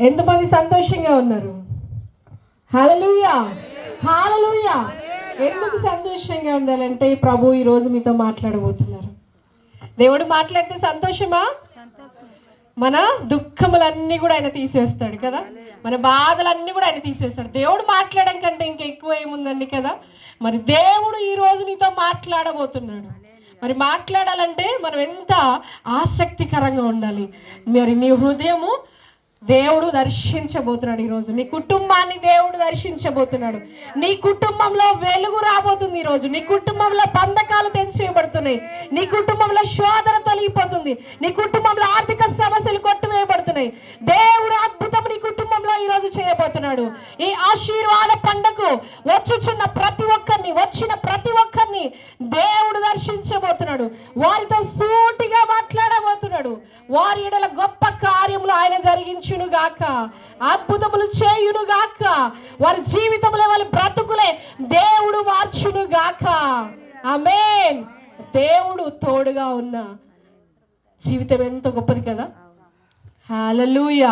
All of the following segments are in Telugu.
ఎంతమంది సంతోషంగా ఉన్నారు? హలలుయా హాలలుయా ఎందుకు సంతోషంగా ఉండాలంటే ప్రభు ఈ రోజు మీతో మాట్లాడబోతున్నారు. దేవుడు మాట్లాడితే సంతోషమా? మన దుఃఖములన్నీ కూడా ఆయన తీసేస్తాడు కదా? మన బాధలన్నీ కూడా ఆయన తీసేస్తాడు. దేవుడు మాట్లాడడం కంటే ఇంకా ఎక్కువ ఏముందండి కదా? మరి దేవుడు ఈ రోజు నీతో మాట్లాడబోతున్నాడు. మరి మాట్లాడాలంటే మనం ఎంత ఆసక్తికరంగా ఉండాలి. మరి నీ హృదయము దేవుడు దర్శించబోతున్నాడు ఈరోజు. నీ కుటుంబాన్ని దేవుడు దర్శించబోతున్నాడు. నీ కుటుంబంలో వెలుగు రాబోతుంది ఈరోజు. నీ కుటుంబంలో బంధకాలు తెంచివేయబడుతున్నాయి. నీ కుటుంబంలో శోధన తొలగిపోతుంది. నీ కుటుంబంలో ఆర్థిక సమస్యలు కొట్టువేయబడుతున్నాయి. దేవుడు అద్భుతం నీ కుటుంబంలో ఈరోజు చేయబోతున్నాడు. ఈ ఆశీర్వాద పండగ వచ్చుచున్న ప్రతి ఒక్కరిని వచ్చిన ప్రతి ఒక్కరిని దేవుడు దర్శించబోతున్నాడు. వారితో సూటిగా మాట్లాడబోతున్నాడు. వారి ఎడల గొప్ప అద్భుతములు ఆయన జరిగించును గాక అద్భుతములు చేయును గాక వారి జీవితంలో వాళ్ళ బ్రతుకులే దేవుడు మార్చును గాక ఆమేన్. దేవుడు తోడుగా ఉన్న జీవితం ఎంత గొప్పది కదా. హాలూయ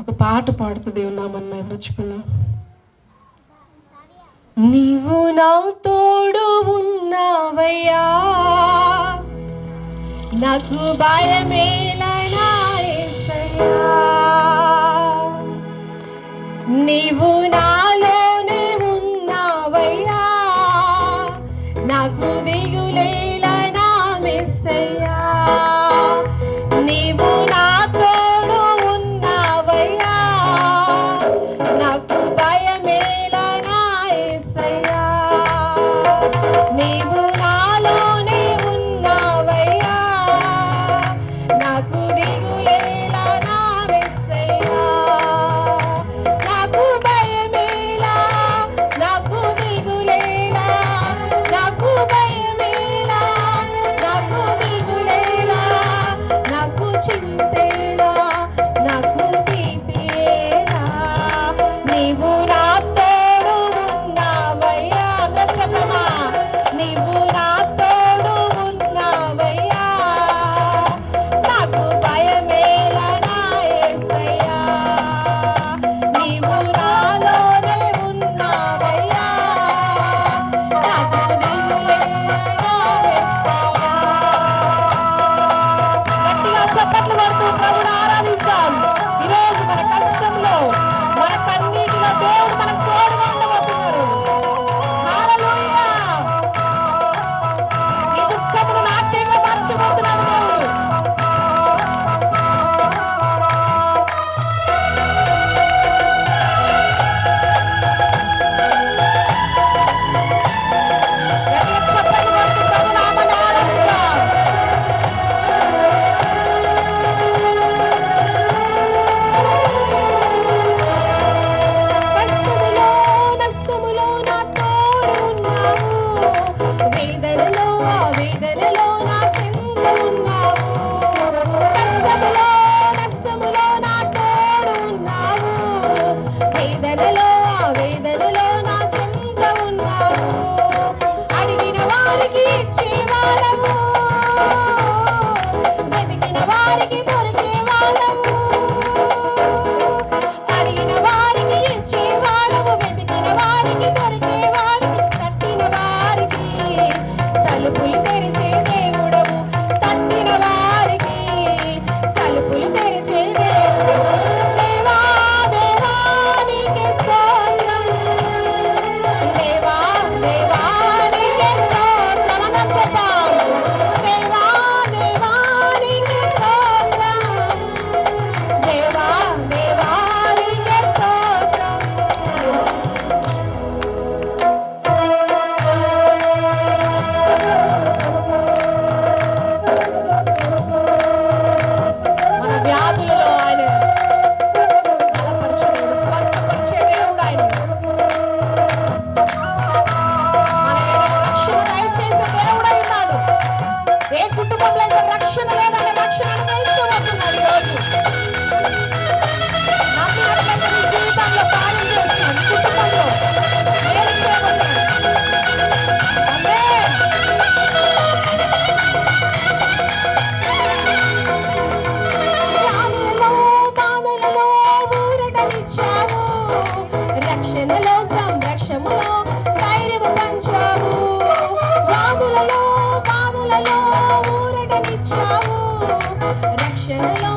ఒక పాట పాడుతూ దేవుని నామన్న మర్చిపోయినా నీవు నా తోడు ఉన్నావయ్యా. నాకు భయమేలనా నీవు నాలోనే ఉన్నావయ్యా. నాకు దిగులేలనా మెస్సయ్యా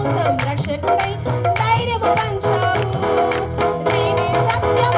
సంరక్షకుడై ధైర్యము పంచావు నేనే సత్యం